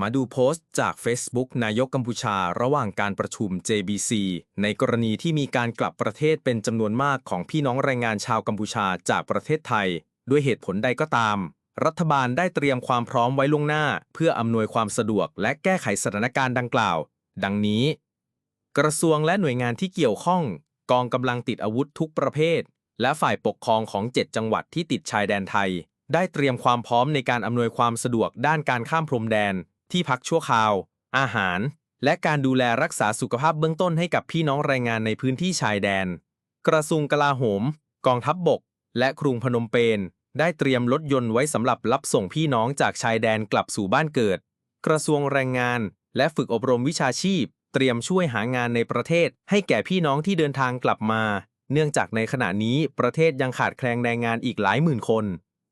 มาดูโพสต์จาก Facebook นายกกัมพูชาระหว่างการประชุม JBC ในกรณีที่มีการกลับประเทศเป็นจำนวนมากของพี่น้องแรงงานชาวกัมพูชาจากประเทศไทย ด้วยเหตุผลใดก็ตาม รัฐบาลได้เตรียมความพร้อมไว้ล่วงหน้า เพื่ออำนวยความสะดวกและแก้ไขสถานการณ์ดังกล่าว ดังนี้ กระทรวงและหน่วยงานที่เกี่ยวข้อง กองกำลังติดอาวุธทุกประเภท และฝ่ายปกครองของ 7 จังหวัดที่ติดชายแดนไทยได้เตรียมความพร้อมในการอำนวยความสะดวกด้านการข้ามพรมแดน ที่พักชั่วคราว อาหาร และการดูแลรักษาสุขภาพเบื้องต้นให้กับพี่น้องแรงงานในพื้นที่ชายแดน กระทรวงกลาโหม กองทัพบบก และกรุงพนมเปญได้เตรียมรถยนต์ไว้สำหรับรับส่งพี่น้องจากชายแดนกลับสู่บ้านเกิด กระทรวงแรงงาน และฝึกอบรมวิชาชีพ เตรียมช่วยหางานในประเทศ ให้แก่พี่น้องที่เดินทางกลับมา เนื่องจากในขณะนี้ประเทศยังขาดแคลนแรงงานอีกหลายหมื่นคน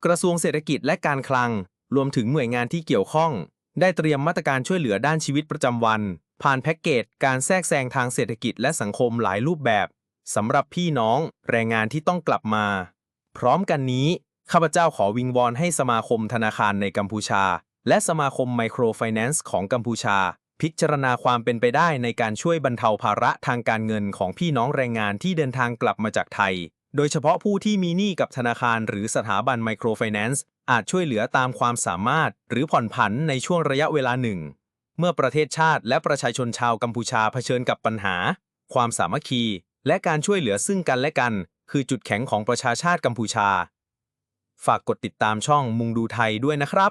กระทรวงเศรษฐกิจและการคลัง รวมถึงหน่วยงานที่เกี่ยวข้อง ได้เตรียมมาตรการช่วยเหลือด้านชีวิตประจำวัน ผ่านแพ็กเกจการแทรกแซงทางเศรษฐกิจและสังคมหลายรูปแบบสำหรับพี่น้องแรงงานที่ต้องกลับมา พร้อมกันนี้ ข้าพเจ้าขอวิงวอนให้สมาคมธนาคารในกัมพูชา และสมาคมไมโครไฟแนนซ์ของกัมพูชา พิจารณาความเป็นไปได้ในการช่วยบรรเทาภาระทางการเงินของพี่น้องแรงงานที่เดินทางกลับมาจากไทย โดยเฉพาะผู้ที่มีหนี้กับธนาคารหรือสถาบันไมโครไฟแนนซ์อาจช่วยเหลือตามความสามารถ หรือผ่อนผันในช่วงระยะเวลาหนึ่ง เมื่อประเทศชาติและประชาชนชาวกัมพูชาเผชิญกับปัญหา ความสามัคคี และการช่วยเหลือซึ่งกันและกัน คือจุดแข็งของประชาชาติกัมพูชา ฝากกดติดตามช่องมุงดูไทยด้วยนะครับ